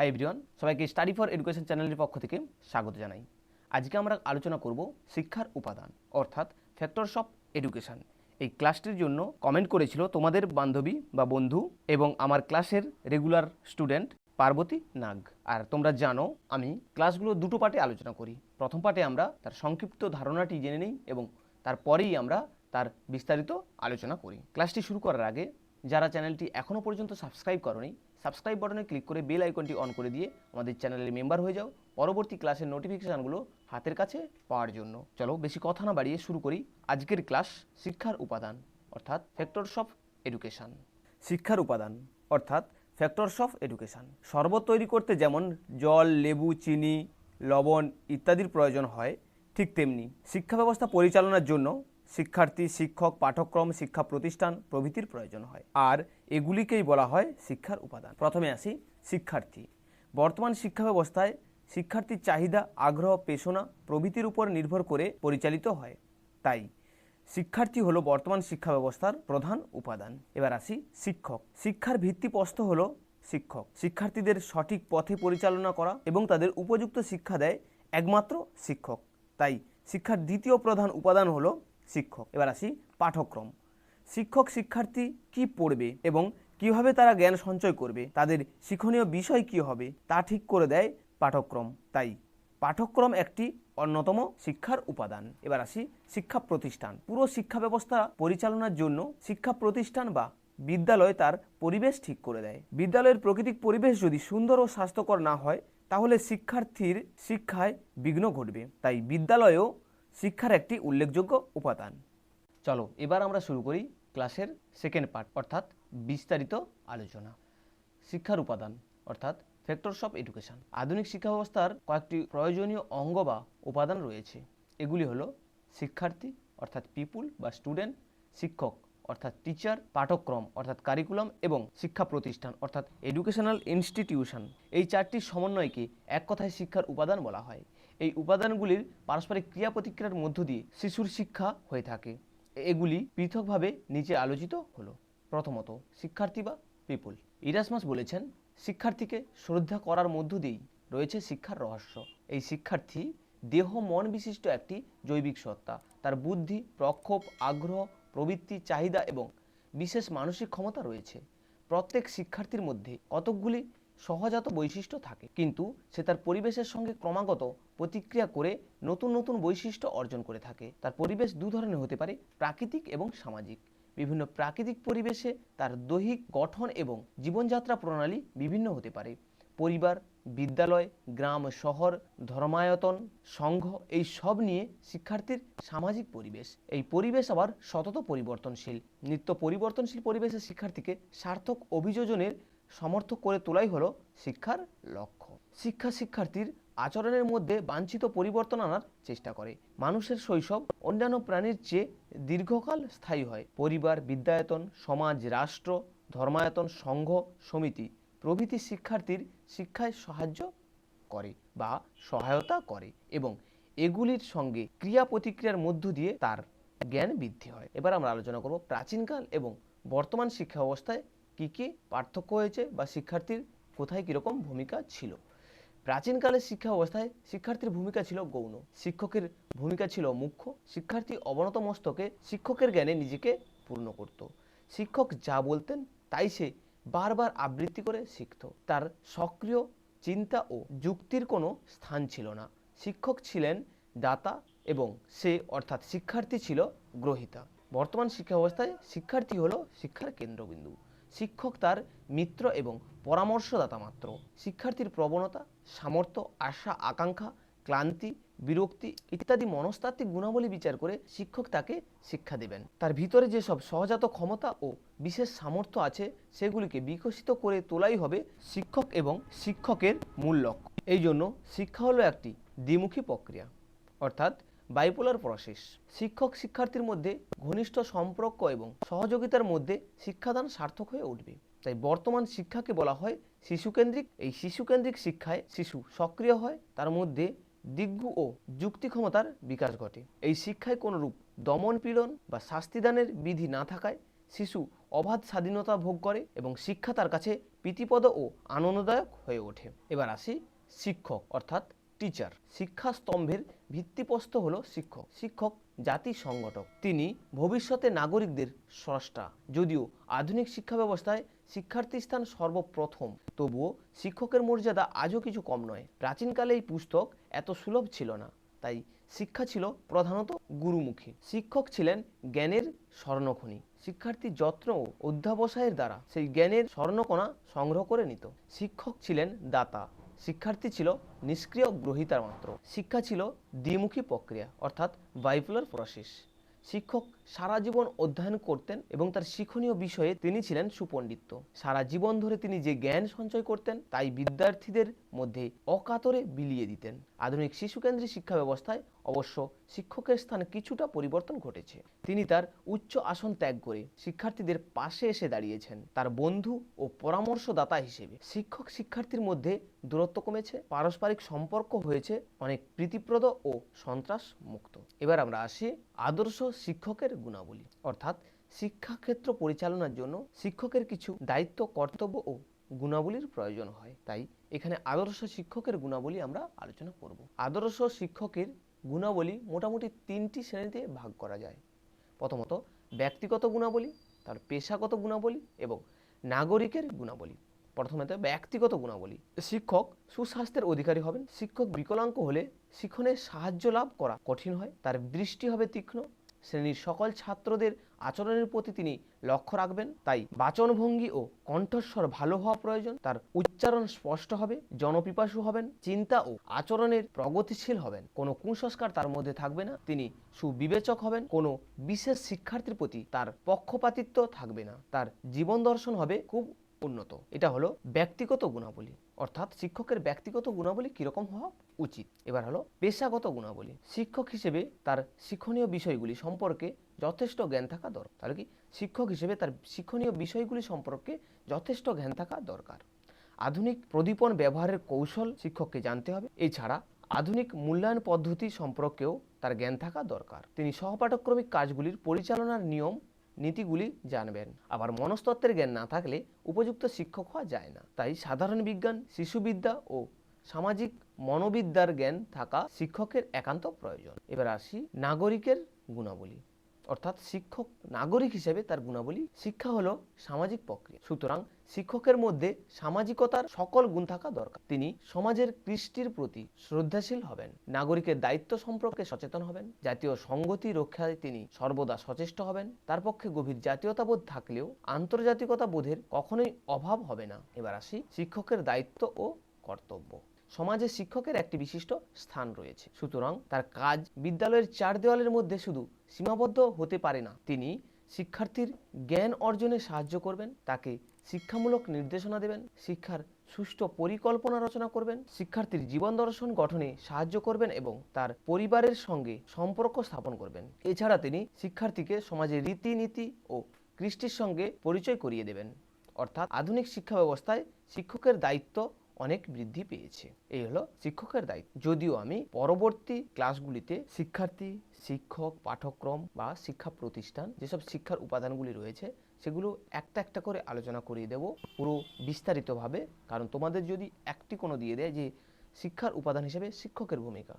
High everyone সবাইকে study for education চ্যানেলের পক্ষ থেকে স্বাগত জানাই। আজকে আমরা আলোচনা করব শিক্ষার উপাদান, অর্থাৎ ফ্যাক্টরস অফ এডুকেশন এই ক্লাসটির জন্য কমেন্ট করেছিল তোমাদের বান্ধবী বা বন্ধু এবং আমার ক্লাসের রেগুলার স্টুডেন্ট পার্বতী নাগ। আর তোমরা জানো, আমি ক্লাসগুলো দুটো পার্টে আলোচনা করি। প্রথম পার্টে আমরা তার সংক্ষিপ্ত ধারণাটি জেনে নিই এবং তারপরেই আমরা তার বিস্তারিত আলোচনা করি। ক্লাসটি শুরু করার আগে, যারা চ্যানেলটি এখনও পর্যন্ত সাবস্ক্রাইব করনি সাবস্ক্রাইব বাটনে ক্লিক করে বেল আইকনটি অন করে দিয়ে আমাদের চ্যানেলের মেম্বার হয়ে যাও। পরবর্তী ক্লাসের নোটিফিকেশানগুলো হাতের কাছে পাওয়ার জন্য। চলো বেশি কথা না বাড়িয়ে শুরু করি আজকের ক্লাস শিক্ষার উপাদান, অর্থাৎ ফ্যাক্টরস অফ এডুকেশন শিক্ষার উপাদান, অর্থাৎ ফ্যাক্টরস অফ এডুকেশন শরবত তৈরি করতে যেমন জল, লেবু, চিনি, লবণ ইত্যাদির প্রয়োজন হয়, ঠিক তেমনি শিক্ষা ব্যবস্থা পরিচালনার জন্য শিক্ষার্থী, শিক্ষক পাঠক্রম শিক্ষা প্রতিষ্ঠান প্রভৃতির প্রয়োজন হয়। আর এগুলিকেই বলা হয় শিক্ষার উপাদান। প্রথমে আসি শিক্ষার্থী। বর্তমান শিক্ষা ব্যবস্থায় শিক্ষার্থীর চাহিদা, আগ্রহ, পেশনা প্রভৃতির উপর নির্ভর করে পরিচালিত হয়। তাই শিক্ষার্থী হলো বর্তমান শিক্ষা ব্যবস্থার প্রধান উপাদান। এবার আসি শিক্ষক। শিক্ষার ভিত্তিপ্রস্ত হলো শিক্ষক। শিক্ষার্থীদের সঠিক পথে পরিচালনা করা এবং তাদের উপযুক্ত শিক্ষা দেয় একমাত্র শিক্ষক। তাই শিক্ষার দ্বিতীয় প্রধান উপাদান হলো শিক্ষক। এবার আসি পাঠক্রম। শিক্ষক শিক্ষার্থী কি পড়বে এবং কীভাবে তারা জ্ঞান সঞ্চয় করবে? তাদের শিক্ষণীয় বিষয় কি হবে? তা ঠিক করে দেয় পাঠক্রম। তাই পাঠক্রম একটি অন্যতম শিক্ষার উপাদান। এবার আসি শিক্ষা প্রতিষ্ঠান। পুরো শিক্ষা ব্যবস্থা পরিচালনার জন্য শিক্ষা প্রতিষ্ঠান বা বিদ্যালয় তার পরিবেশ ঠিক করে দেয়। বিদ্যালয়ের প্রাকৃতিক পরিবেশ যদি সুন্দর ও স্বাস্থ্যকর না হয়, তাহলে শিক্ষার্থীর শিক্ষায় বিঘ্ন ঘটবে। তাই বিদ্যালয়েও শিক্ষার একটি উল্লেখযোগ্য উপাদান। চলো, এবার আমরা শুরু করি ক্লাসের সেকেন্ড পার্ট অর্থাৎ বিস্তারিত আলোচনা। শিক্ষার উপাদান, অর্থাৎ ফ্যাক্টরস অফ এডুকেশন আধুনিক শিক্ষা ব্যবস্থার কয়েকটি প্রয়োজনীয় অঙ্গ বা উপাদান রয়েছে। এগুলি হলো শিক্ষার্থী, অর্থাৎ পিপুল বা স্টুডেন্ট শিক্ষক, অর্থাৎ টিচার পাঠক্রম অর্থাৎ কারিকুলাম এবং শিক্ষা প্রতিষ্ঠান, অর্থাৎ এডুকেশনাল ইনস্টিটিউশন এই চারটি সমন্বয়কে এক কথায় শিক্ষার উপাদান বলা হয়। এই উপাদানগুলির পারস্পরিক ক্রিয়া প্রতিক্রিয়ার মধ্য দিয়ে শিশুর শিক্ষা হয়ে থাকে। এগুলি পৃথকভাবে নিচে আলোচিত হলো। প্রথমত, শিক্ষার্থী বা পিপুল। ইরাসমাস বলেছেন, শিক্ষার্থীকে শ্রদ্ধা করার মধ্য দিয়েই রয়েছে শিক্ষার রহস্য। এই শিক্ষার্থী দেহ মন বিশিষ্ট একটি জৈবিক সত্তা। তার বুদ্ধি, প্রক্ষোভ, আগ্রহ, প্রবৃত্তি, চাহিদা এবং বিশেষ মানসিক ক্ষমতা রয়েছে। প্রত্যেক শিক্ষার্থীর মধ্যে কতকগুলি সহজাত বৈশিষ্ট্য থাকে। কিন্তু সে তার পরিবেশের সঙ্গে ক্রমাগত প্রতিক্রিয়া করে নতুন নতুন বৈশিষ্ট্য অর্জন করে থাকে। তার পরিবেশ দু ধরনের হতে পারে, প্রাকৃতিক এবং সামাজিক। বিভিন্ন প্রাকৃতিক পরিবেশে তার দৈহিক গঠন এবং জীবনযাত্রা প্রণালী বিভিন্ন হতে পারে। পরিবার, বিদ্যালয়, গ্রাম, শহর, ধর্মায়তন, সংঘ এই সব নিয়ে শিক্ষার্থীর সামাজিক পরিবেশ। এই পরিবেশ আবার সতত পরিবর্তনশীল। নিত্য পরিবর্তনশীল পরিবেশে শিক্ষার্থীকে সার্থক অভিযোজনের সমর্থক করে তোলাই হলো শিক্ষার লক্ষ্য। শিক্ষা শিক্ষার্থীর আচরণের মধ্যে বাঞ্ছিত পরিবর্তন আনার চেষ্টা করে। মানুষের শৈশব অন্যান্য প্রাণীর চেয়ে দীর্ঘকাল স্থায়ী হয়। পরিবার, বিদ্যায়তন, সমাজ, রাষ্ট্র, ধর্মায়তন, সংঘ, সমিতি প্রভৃতি শিক্ষার্থীর শিক্ষায় সাহায্য করে বা সহায়তা করে এবং এগুলির সঙ্গে ক্রিয়া প্রতিক্রিয়ার মধ্য দিয়ে তার জ্ঞান বৃদ্ধি হয়। এবার আমরা আলোচনা করব প্রাচীনকাল এবং বর্তমান শিক্ষা অবস্থায় কী কী পার্থক্য হয়েছে বা শিক্ষার্থীর কোথায় কীরকম ভূমিকা ছিল? প্রাচীনকালের শিক্ষা অবস্থায় শিক্ষার্থীর ভূমিকা ছিল গৌণ। শিক্ষকের ভূমিকা ছিল মুখ্য। শিক্ষার্থী অবনত মস্তকে শিক্ষকের জ্ঞানে নিজেকে পূর্ণ করত। শিক্ষক যা বলতেন তাই সে বারবার আবৃত্তি করে শিখত। তার সক্রিয় চিন্তা ও যুক্তির কোনো স্থান ছিল না। শিক্ষক ছিলেন দাতা এবং সে অর্থাৎ শিক্ষার্থী ছিল গ্রহিতা। বর্তমান শিক্ষা ব্যবস্থায় শিক্ষার্থী হলো শিক্ষার কেন্দ্রবিন্দু। শিক্ষক তার মিত্র এবং পরামর্শদাতা মাত্র। শিক্ষার্থীর প্রবণতা, সামর্থ্য, আশা, আকাঙ্ক্ষা, ক্লান্তি, বিরক্তি ইত্যাদি মনস্তাত্ত্বিক গুণাবলী বিচার করে শিক্ষক তাকে শিক্ষা দেবেন। তার ভিতরে যেসব সহজাত ক্ষমতা ও বিশেষ সামর্থ্য আছে, সেগুলিকে বিকশিত করে তোলাই হবে শিক্ষক এবং শিক্ষকের মূল লক্ষ্য। এই জন্য শিক্ষা হলো একটি দ্বিমুখী প্রক্রিয়া। অর্থাৎ বাইপোলার প্রসেস শিক্ষক শিক্ষার্থীর মধ্যে ঘনিষ্ঠ সম্পর্ক এবং সহযোগিতার মধ্যে শিক্ষাদান সার্থক হয়ে উঠবে। তাই বর্তমান শিক্ষাকে বলা হয় শিশুকেন্দ্রিক। এই শিশুকেন্দ্রিক শিক্ষায় শিশু সক্রিয় হয়, তার মধ্যে দিগ্গু ও যুক্তি ক্ষমতার বিকাশ ঘটে। এই শিক্ষায় কোনোরূপ দমন পীড়ন বা শাস্তিদানের বিধি না থাকায় শিশু অবাধ স্বাধীনতা ভোগ করে এবং শিক্ষা তার কাছে প্রীতিপদ ও আনন্দদায়ক হয়ে ওঠে। এবার আসি শিক্ষক, অর্থাৎ টিচার শিক্ষা স্তম্ভের ভিত্তিপ্রস্ত হল শিক্ষক। শিক্ষক, জাতি সংগঠক। তিনি ভবিষ্যতে নাগরিকদের স্রষ্টা। যদিও আধুনিক শিক্ষা ব্যবস্থায় শিক্ষার্থী স্থান সর্বপ্রথম, তবুও শিক্ষকের মর্যাদা আজও কিছু কম নয়। প্রাচীনকালে এই পুস্তক এত সুলভ ছিল না, তাই শিক্ষা ছিল প্রধানত গুরুমুখী। শিক্ষক ছিলেন জ্ঞানের স্বর্ণখনি। শিক্ষার্থী যত্ন ও অধ্যাবসায়ের দ্বারা সেই জ্ঞানের স্বর্ণকণা সংগ্রহ করে নিত। শিক্ষক ছিলেন দাতা। শিক্ষার্থী ছিল নিষ্ক্রিয় গ্রহিতার মাত্র। শিক্ষা ছিল দ্বিমুখী প্রক্রিয়া অর্থাৎ বাইপোলার প্রসেস। শিক্ষক সারা জীবন অধ্যয়ন করতেন এবং তার শিক্ষণীয় বিষয়ে তিনি ছিলেন সুপণ্ডিত। সারা জীবন ধরে তিনি যে জ্ঞান সঞ্চয় করতেন, তাই বিদ্যার্থীদের মধ্যে অকাতরে বিলিয়ে দিতেন। আধুনিক শিশুকেন্দ্রিক শিক্ষা ব্যবস্থায় অবশ্য শিক্ষকের স্থানে কিছুটা পরিবর্তন ঘটেছে। তিনি তার উচ্চ আসন ত্যাগ করে শিক্ষার্থীদের পাশে এসে দাঁড়িয়েছেন। তার বন্ধু ও পরামর্শদাতা হিসেবে শিক্ষক শিক্ষার্থীর মধ্যে দূরত্ব কমেছে, পারস্পরিক সম্পর্ক হয়েছে, অনেক প্রীতিপ্রদ ও সন্ত্রাস মুক্ত এবার আমরা আসি আদর্শ শিক্ষকের গুণাবলী, অর্থাৎ শিক্ষাক্ষেত্র পরিচালনার জন্য শিক্ষকের কিছু দায়িত্ব, কর্তব্য ও গুণাবলীর প্রয়োজন হয়। তাই এখানে আদর্শ শিক্ষকের গুণাবলী আমরা আলোচনা করব। আদর্শ শিক্ষকের গুণাবলী মোটামুটি তিনটি শ্রেণীতে ভাগ করা যায়। প্রথমত, ব্যক্তিগত গুণাবলী, তার পেশাগত গুণাবলী এবং নাগরিকের গুণাবলী। প্রথমত, ব্যক্তিগত গুণাবলী। শিক্ষক সুস্বাস্থ্যের অধিকারী হবেন। শিক্ষক বিকলাঙ্গ হলে শিক্ষণে সাহায্য লাভ করা কঠিন হয়, তার দৃষ্টি হবে তীক্ষ্ণ শ্রেণির সকল ছাত্রদের আচরণের প্রতি তিনি লক্ষ্য রাখবেন। তাই বাচনভঙ্গি ও কণ্ঠস্বর ভালো হওয়া প্রয়োজন। তার উচ্চারণ স্পষ্ট হবে, জনপিপাসু হবেন, চিন্তা ও আচরণের প্রগতিশীল হবেন। কোনো কুসংস্কার তার মধ্যে থাকবে না। তিনি সুবিবেচক হবেন। কোনো বিশেষ শিক্ষার্থীর প্রতি তার পক্ষপাতিত্ব থাকবে না। তার জীবন দর্শন হবে খুব উন্নত। এটা হলো ব্যক্তিগত গুণাবলী। অর্থাৎ শিক্ষকের ব্যক্তিগত গুণাবলী কীরকম হওয়া উচিত? এবার হলো পেশাগত গুণাবলী। শিক্ষক হিসেবে তার শিক্ষণীয় বিষয়গুলি সম্পর্কে যথেষ্ট জ্ঞান থাকা দরকার তাহলে কি? শিক্ষক হিসেবে তার শিক্ষণীয় বিষয়গুলি সম্পর্কে যথেষ্ট জ্ঞান থাকা দরকার। আধুনিক প্রদীপন ব্যবহারের কৌশল শিক্ষককে জানতে হবে। এছাড়া আধুনিক মূল্যায়ন পদ্ধতি সম্পর্কেও তার জ্ঞান থাকা দরকার। তিনি সহপাঠক্রমিক কাজগুলির পরিচালনার নিয়ম নীতিগুলি জানবেন। আবার মনস্তত্ত্বের জ্ঞান না থাকলে উপযুক্ত শিক্ষক হওয়া যায় না। তাই সাধারণ বিজ্ঞান, শিশুবিদ্যা ও সামাজিক মনোবিদ্যার জ্ঞান থাকা শিক্ষকের একান্ত প্রয়োজন। এবার আসি নাগরিকের গুণাবলী। অর্থাৎ শিক্ষক নাগরিক হিসেবে তার গুণাবলী, শিক্ষা হলো সামাজিক প্রক্রিয়া। সুতরাং শিক্ষকের মধ্যে সামাজিকতার সকল গুণ থাকা দরকার। তিনি সমাজের কৃষ্টির প্রতি শ্রদ্ধাশীল হবেন, নাগরিকের দায়িত্ব সম্পর্কে সচেতন হবেন, জাতীয় সংগতি রক্ষায় তিনি সর্বদা সচেষ্ট হবেন। তার পক্ষে গভীর জাতীয়তাবোধ থাকলেও আন্তর্জাতিকতা বোধের কখনোই অভাব হবে না। এবার আসি শিক্ষকের দায়িত্ব ও কর্তব্য। সমাজে শিক্ষকের একটি বিশিষ্ট স্থান রয়েছে। সুতরাং তার কাজ বিদ্যালয়ের চার দেওয়ালের মধ্যে শুধু সীমাবদ্ধ হতে পারে না। তিনি শিক্ষার্থীর জ্ঞান অর্জনে সাহায্য করবেন, তাকে শিক্ষামূলক নির্দেশনা দেবেন, শিক্ষার সুষ্ঠু পরিকল্পনা রচনা করবেন, শিক্ষার্থীর জীবন দর্শন গঠনে সাহায্য করবেন এবং তার পরিবারের সঙ্গে সম্পর্ক স্থাপন করবেন। এছাড়া তিনি শিক্ষার্থীকে সমাজের রীতিনীতি ও কৃষ্টির সঙ্গে পরিচয় করিয়ে দেবেন। অর্থাৎ আধুনিক শিক্ষা ব্যবস্থায় শিক্ষকের দায়িত্ব অনেক বৃদ্ধি পেয়েছে। এই হলো শিক্ষকের দায়িত্ব। যদিও আমি পরবর্তী ক্লাসগুলিতে শিক্ষার্থী, শিক্ষক পাঠক্রম বা শিক্ষা প্রতিষ্ঠান যেসব শিক্ষার উপাদানগুলি রয়েছে, সেগুলো একটা একটা করে আলোচনা করিয়ে দেব পুরো বিস্তারিতভাবে। কারণ তোমাদের যদি একটি কোনো দিয়ে দেয় যে শিক্ষার উপাদান হিসেবে শিক্ষকের ভূমিকা,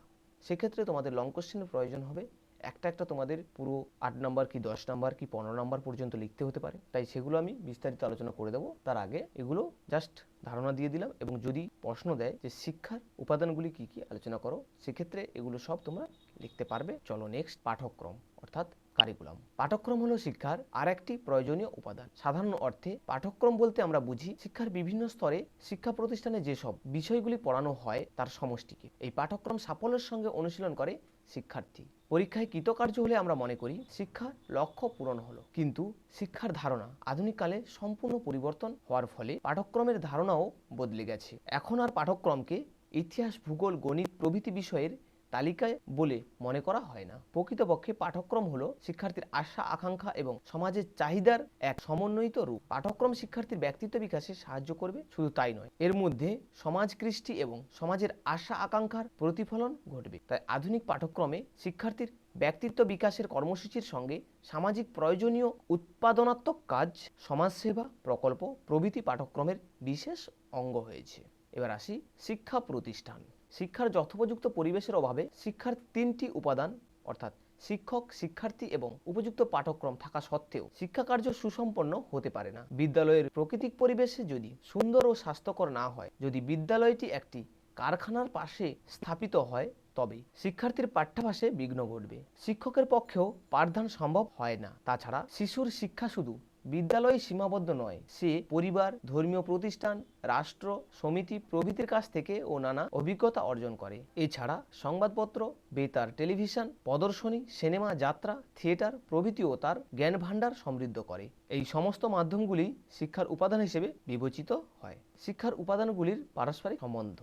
সেক্ষেত্রে তোমাদের লং কোশ্চেনের প্রয়োজন হবে। একটা একটা তোমাদের পুরো আট নাম্বার কি দশ নাম্বার কি পনেরো নাম্বার পর্যন্ত লিখতে হতে পারে। তাই সেগুলো আমি বিস্তারিত আলোচনা করে দেবো। তার আগে এগুলো জাস্ট ধারণা দিয়ে দিলাম এবং যদি প্রশ্ন দেয় যে শিক্ষার উপাদানগুলি কি কি, আলোচনা করো, সেক্ষেত্রে এগুলো সব তোমরা লিখতে পারবে। চলো নেক্সট পাঠক্রম, অর্থাৎ কারিকুলাম পাঠক্রম হলো শিক্ষার আর একটি প্রয়োজনীয় উপাদান। সাধারণ অর্থে পাঠক্রম বলতে আমরা বুঝি শিক্ষার বিভিন্ন স্তরে শিক্ষা প্রতিষ্ঠানে যেসব বিষয়গুলি পড়ানো হয় তার সমষ্টিকে। এই পাঠক্রম সাফল্যের সঙ্গে অনুশীলন করে শিক্ষার্থী। পরীক্ষায় কৃতকার্য হলে আমরা মনে করি শিক্ষার লক্ষ্য পূরণ হলো। কিন্তু শিক্ষার ধারণা আধুনিককালে সম্পূর্ণ পরিবর্তন হওয়ার ফলে পাঠক্রমের ধারণাও বদলে গেছে। এখন আর পাঠক্রমকে ইতিহাস, ভূগোল, গণিত প্রভৃতি বিষয়ের তালিকায় বলে মনে করা হয় না। প্রকৃতপক্ষে পাঠক্রম হলো শিক্ষার্থীর আশা, আকাঙ্ক্ষা এবং সমাজের চাহিদার এক সমন্বয়িত রূপ। পাঠক্রম শিক্ষার্থীর ব্যক্তিত্ব বিকাশে সাহায্য করবে, শুধু তাই নয়, এর মধ্যে সমাজ কৃষ্টি এবং সমাজের আশা, আকাঙ্ক্ষার প্রতিফলন ঘটবে। তাই আধুনিক পাঠক্রমে শিক্ষার্থীর ব্যক্তিত্ব বিকাশের কর্মসূচির সঙ্গে সামাজিক প্রয়োজনীয় উৎপাদনাত্মক কাজ, সমাজসেবা প্রকল্প প্রভৃতি পাঠ্যক্রমের বিশেষ অঙ্গ হয়েছে। এবার আসি শিক্ষা প্রতিষ্ঠান। শিক্ষার যথোপযুক্ত পরিবেশের অভাবে শিক্ষার তিনটি উপাদান, অর্থাৎ শিক্ষক, শিক্ষার্থী এবং উপযুক্ত পাঠক্রম থাকা সত্ত্বেও শিক্ষা কার্য সুসম্পন্ন হতে পারে না। বিদ্যালয়ের প্রকৃতিক পরিবেশে যদি সুন্দর ও স্বাস্থ্যকর না হয়, যদি বিদ্যালয়টি একটি কারখানার পাশে স্থাপিত হয়, তবে শিক্ষার্থীর পাঠ্যাভাসে বিঘ্ন ঘটবে। শিক্ষকের পক্ষেও পাঠদান সম্ভব হয় না। তাছাড়া শিশুর শিক্ষা শুধু বিদ্যালয়ে সীমাবদ্ধ নয়, সে পরিবার, ধর্মীয় প্রতিষ্ঠান, রাষ্ট্র, সমিতি প্রভৃতির কাছ থেকে ও নানা অভিজ্ঞতা অর্জন করে। এছাড়া সংবাদপত্র, বেতার, টেলিভিশন, প্রদর্শনী, সিনেমা, যাত্রা, থিয়েটার প্রভৃতিও তার জ্ঞান ভাণ্ডার সমৃদ্ধ করে। এই সমস্ত মাধ্যমগুলি শিক্ষার উপাদান হিসেবে বিবেচিত হয়। শিক্ষার উপাদানগুলির পারস্পরিক সম্বন্ধ,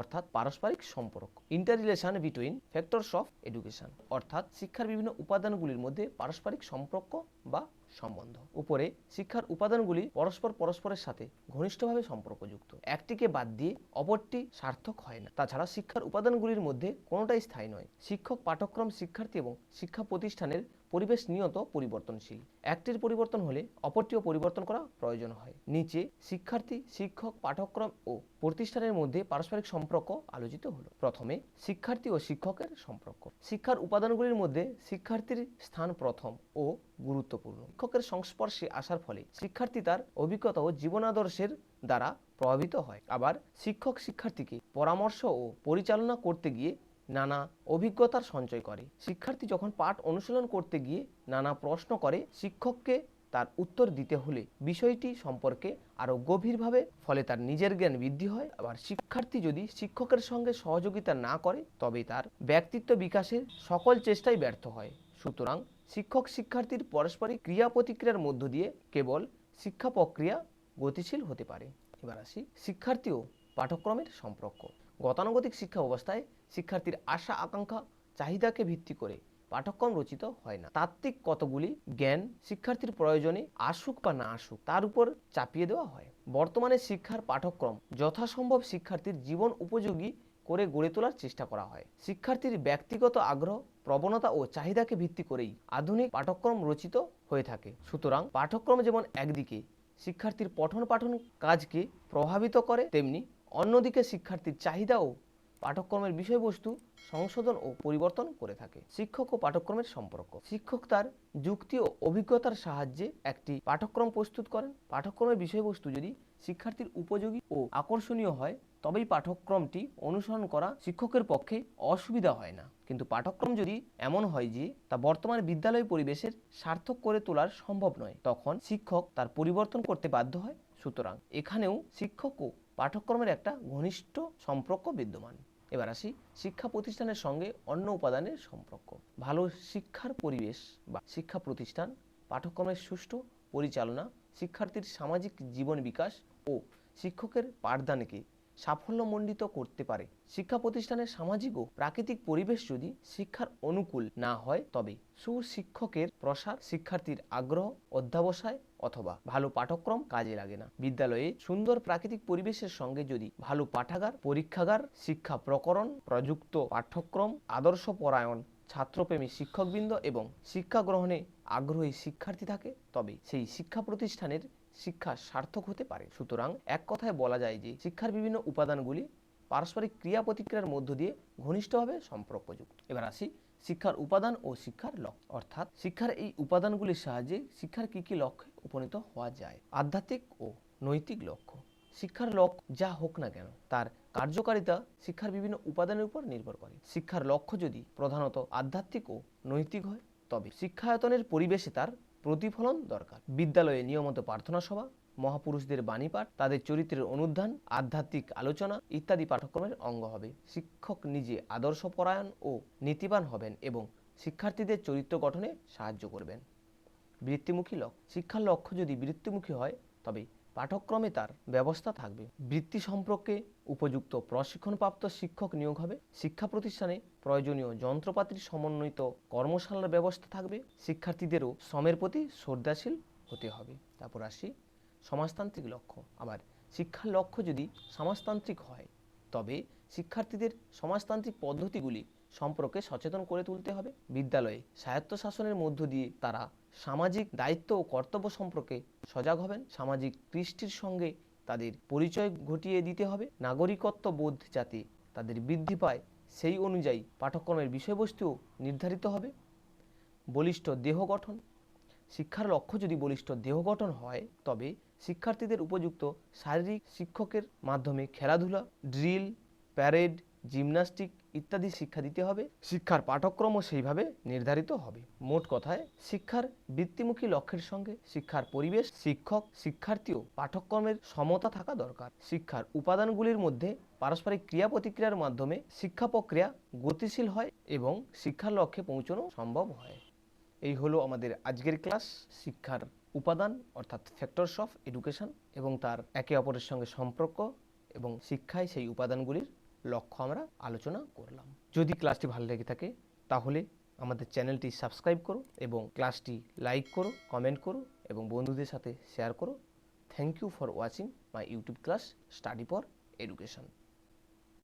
অর্থাৎ পারস্পরিক সম্পর্ক। Inter relation between factors of education, অর্থাৎ শিক্ষার বিভিন্ন উপাদানগুলির মধ্যে পারস্পরিক সম্পর্ক বা সম্বন্ধ। উপরে শিক্ষার উপাদানগুলি পরস্পর পরস্পরের সাথে ঘনিষ্ঠভাবে সম্পর্কযুক্ত। একটিকে বাদ দিয়ে অপরটি সার্থক হয় না। তাছাড়া শিক্ষার উপাদানগুলির মধ্যে কোনোটাই স্থায়ী নয়। শিক্ষক পাঠক্রম শিক্ষার্থী এবং শিক্ষা প্রতিষ্ঠানের পরিবেশ নিয়ত পরিবর্তনশীল। একটির পরিবর্তন হলে অপরটিও পরিবর্তন করা প্রয়োজন হয়। নিচে শিক্ষার্থী, শিক্ষক পাঠক্রম ও প্রতিষ্ঠানের মধ্যে পারস্পরিক সম্পর্ক আলোচিত হলো। প্রথমে শিক্ষার্থী ও শিক্ষকের সম্পর্ক। শিক্ষার উপাদানগুলির মধ্যে শিক্ষার্থীর স্থান প্রথম ও গুরুত্বপূর্ণ। শিক্ষকের সংস্পর্শে আসার ফলে শিক্ষার্থী তার অভিজ্ঞতা ও জীবনাদর্শের দ্বারা প্রভাবিত হয়। আবার শিক্ষক শিক্ষার্থীকে পরামর্শ ও পরিচালনা করতে গিয়ে নানা অভিজ্ঞতার সঞ্চয় করে। শিক্ষার্থী যখন পাঠ অনুশীলন করতে গিয়ে নানা প্রশ্ন করে, শিক্ষককে তার উত্তর দিতে হলে বিষয়টি সম্পর্কে আরও গভীরভাবে, ফলে তার নিজের জ্ঞান বৃদ্ধি হয়। আবার শিক্ষার্থী যদি শিক্ষকের সঙ্গে সহযোগিতা না করে, তবে তার ব্যক্তিত্ব বিকাশের সকল চেষ্টাই ব্যর্থ হয়। সুতরাং শিক্ষক শিক্ষার্থীর পারস্পরিক ক্রিয়া প্রতিক্রিয়ার মধ্য দিয়ে কেবল শিক্ষা প্রক্রিয়া গতিশীল হতে পারে। এবার আসি শিক্ষার্থী ও পাঠক্রমের সম্পর্ক। গতানুগতিক শিক্ষা অবস্থায় শিক্ষার্থীর আশা, আকাঙ্ক্ষা, চাহিদাকে ভিত্তি করে পাঠ্যক্রম রচিত হয় না। তাত্ত্বিক কতগুলি জ্ঞান শিক্ষার্থীর প্রয়োজনে আসুক বা না আসুক, তার উপর চাপিয়ে দেওয়া হয়। বর্তমানে শিক্ষার পাঠ্যক্রম যথাসম্ভব শিক্ষার্থীর জীবন উপযোগী করে গড়ে তোলার চেষ্টা করা হয়। শিক্ষার্থীর ব্যক্তিগত আগ্রহ প্রবণতা ও চাহিদাকে ভিত্তি করেই আধুনিক পাঠ্যক্রম রচিত হয়ে থাকে। সুতরাং পাঠ্যক্রম যেমন একদিকে শিক্ষার্থীর পঠন পাঠন কাজকে প্রভাবিত করে, তেমনি অন্যদিকে শিক্ষার্থীর চাহিদা ও পাঠ্যক্রমের বিষয়বস্তু সংশোধন ও পরিবর্তন করে থাকে। শিক্ষক ও পাঠ্যক্রমের সম্পর্ক। শিক্ষক তার যুক্তি ও অভিজ্ঞতার সাহায্যে একটি পাঠ্যক্রম প্রস্তুত করেন। পাঠ্যক্রমের বিষয়বস্তু যদি শিক্ষার্থীর উপযোগী ও আকর্ষণীয় হয়, তবেই পাঠ্যক্রমটি অনুসরণ করা শিক্ষকের পক্ষে অসুবিধা হয় না। কিন্তু পাঠ্যক্রম যদি এমন হয় যে তা বর্তমান বিদ্যালয় পরিবেশের সার্থক করে তোলার সম্ভব নয়, তখন শিক্ষক তার পরিবর্তন করতে বাধ্য হয়। সুতরাং এখানেও শিক্ষক ও পাঠ্যক্রমের একটা ঘনিষ্ঠ সম্পর্ক বিদ্যমান। এবার আসি শিক্ষা প্রতিষ্ঠানের সঙ্গে অন্য উপাদানের সম্পর্ক। ভালো শিক্ষার পরিবেশ বা শিক্ষা প্রতিষ্ঠান, পাঠ্যক্রমের সুষ্ঠু পরিচালনা, শিক্ষার্থীর সামাজিক জীবন বিকাশ ও শিক্ষকের পাঠদানকে সাফল্যমণ্ডিত করতে পারে। শিক্ষা প্রতিষ্ঠানের সামাজিক ও প্রাকৃতিক পরিবেশ যদি শিক্ষার অনুকূল না হয়, তবে সুশিক্ষকের প্রসার শিক্ষার্থীর আগ্রহ, অধ্যাবসায় অথবা ভালো পাঠক্রম কাজে লাগে না। বিদ্যালয়ে সুন্দর প্রাকৃতিক পরিবেশের সঙ্গে যদি ভালো পাঠাগার, পরীক্ষাগার, শিক্ষা প্রকরণ, প্রযুক্ত পাঠ্যক্রম, আদর্শ পরায়ণ ছাত্রপ্রেমী শিক্ষকবৃন্দ এবং শিক্ষা গ্রহণে আগ্রহী শিক্ষার্থী থাকে, তবে সেই শিক্ষা প্রতিষ্ঠানের শিক্ষা সার্থক হতে পারে। সুতরাং এক কথায় বলা যায় যে, শিক্ষার বিভিন্ন উপাদানগুলি পারস্পরিক ক্রিয়া প্রতিক্রিয়ার মধ্য দিয়ে ঘনিষ্ঠভাবে সম্পর্কযুক্ত। এবার আসি শিক্ষার উপাদান ও শিক্ষার লক্ষ্য। অর্থাৎ শিক্ষার এই উপাদানগুলির সাহায্যে শিক্ষার কি কি লক্ষ্যে উপনীত হওয়া যায়? আধ্যাত্মিক ও নৈতিক লক্ষ্য। শিক্ষার লক্ষ্য যা হোক না কেন, তার কার্যকারিতা শিক্ষার বিভিন্ন উপাদানের উপর নির্ভর করে। শিক্ষার লক্ষ্য যদি প্রধানত আধ্যাত্মিক ও নৈতিক হয়, তবে শিক্ষায়তনের পরিবেশে তার প্রতিফলন দরকার। বিদ্যালয়ে নিয়মিত প্রার্থনা সভা, মহাপুরুষদের বাণী পাঠ, তাদের চরিত্রের অনুধান, আধ্যাত্মিক আলোচনা ইত্যাদি পাঠ্যক্রমের অঙ্গ হবে। শিক্ষক নিজে আদর্শ পরায়ণ ও নীতিবান হবেন এবং শিক্ষার্থীদের চরিত্র গঠনে সাহায্য করবেন। বৃত্তিমুখী লক্ষ্য। শিক্ষার লক্ষ্য যদি বৃত্তিমুখী হয়, তবে পাঠ্যক্রমে তার ব্যবস্থা থাকবে। বৃত্তি সম্পর্কে উপযুক্ত প্রশিক্ষণপ্রাপ্ত শিক্ষক নিয়োগ হবে। শিক্ষা প্রতিষ্ঠানে প্রয়োজনীয় যন্ত্রপাতির সমন্বিত কর্মশালার ব্যবস্থা থাকবে। শিক্ষার্থীদেরও শ্রমের প্রতি শ্রদ্ধাশীল হতে হবে। তারপর আসি সমাজতান্ত্রিক লক্ষ্য। আবার শিক্ষার লক্ষ্য যদি সমাজতান্ত্রিক হয়, তবে শিক্ষার্থীদের সমাজতান্ত্রিক পদ্ধতিগুলি সম্পর্কে সচেতন করে তুলতে হবে। বিদ্যালয়ে স্বায়ত্তশাসনের মধ্য দিয়ে তারা সামাজিক দায়িত্ব ও কর্তব্য সম্পর্কে সজাগ হবেন। সামাজিক কৃষ্টির সঙ্গে তাদের পরিচয় ঘটিয়ে দিতে হবে। নাগরিকত্ব বোধ যাতে তাদের বৃদ্ধি পায়, সেই অনুযায়ী পাঠ্যক্রমের বিষয়বস্তুও নির্ধারিত হবে। বলিষ্ঠ দেহ গঠন। শিক্ষার লক্ষ্য যদি বলিষ্ঠ দেহ গঠন হয়, তবে শিক্ষার্থীদের উপযুক্ত শারীরিক শিক্ষকের মাধ্যমে খেলাধুলা, ড্রিল, প্যারেড জিমনাস্টিক ইত্যাদি শিক্ষা দিতে হবে। শিক্ষার পাঠ্যক্রমও সেইভাবে নির্ধারিত হবে। মোট কথায়, শিক্ষার বৃত্তিমুখী লক্ষ্যের সঙ্গে শিক্ষার পরিবেশ, শিক্ষক শিক্ষার্থী ও পাঠ্যক্রমের সমতা থাকা দরকার। শিক্ষার উপাদানগুলির মধ্যে পারস্পরিক ক্রিয়া প্রতিক্রিয়ার মাধ্যমে শিক্ষা প্রক্রিয়া গতিশীল হয় এবং শিক্ষার লক্ষ্যে পৌঁছানো সম্ভব হয়। এই হলো আমাদের আজকের ক্লাস। শিক্ষার উপাদান, অর্থাৎ ফ্যাক্টরস অফ এডুকেশন এবং তার একে অপরের সঙ্গে সম্পর্ক এবং শিক্ষায় সেই উপাদানগুলির লক্ষ্য আমরা আলোচনা করলাম। যদি ক্লাসটি ভালো লেগে থাকে, তাহলে আমাদের চ্যানেলটি সাবস্ক্রাইব করো এবং ক্লাসটি লাইক করো, কমেন্ট করো এবং বন্ধুদের সাথে শেয়ার করো। Thank you for watching my YouTube class study for education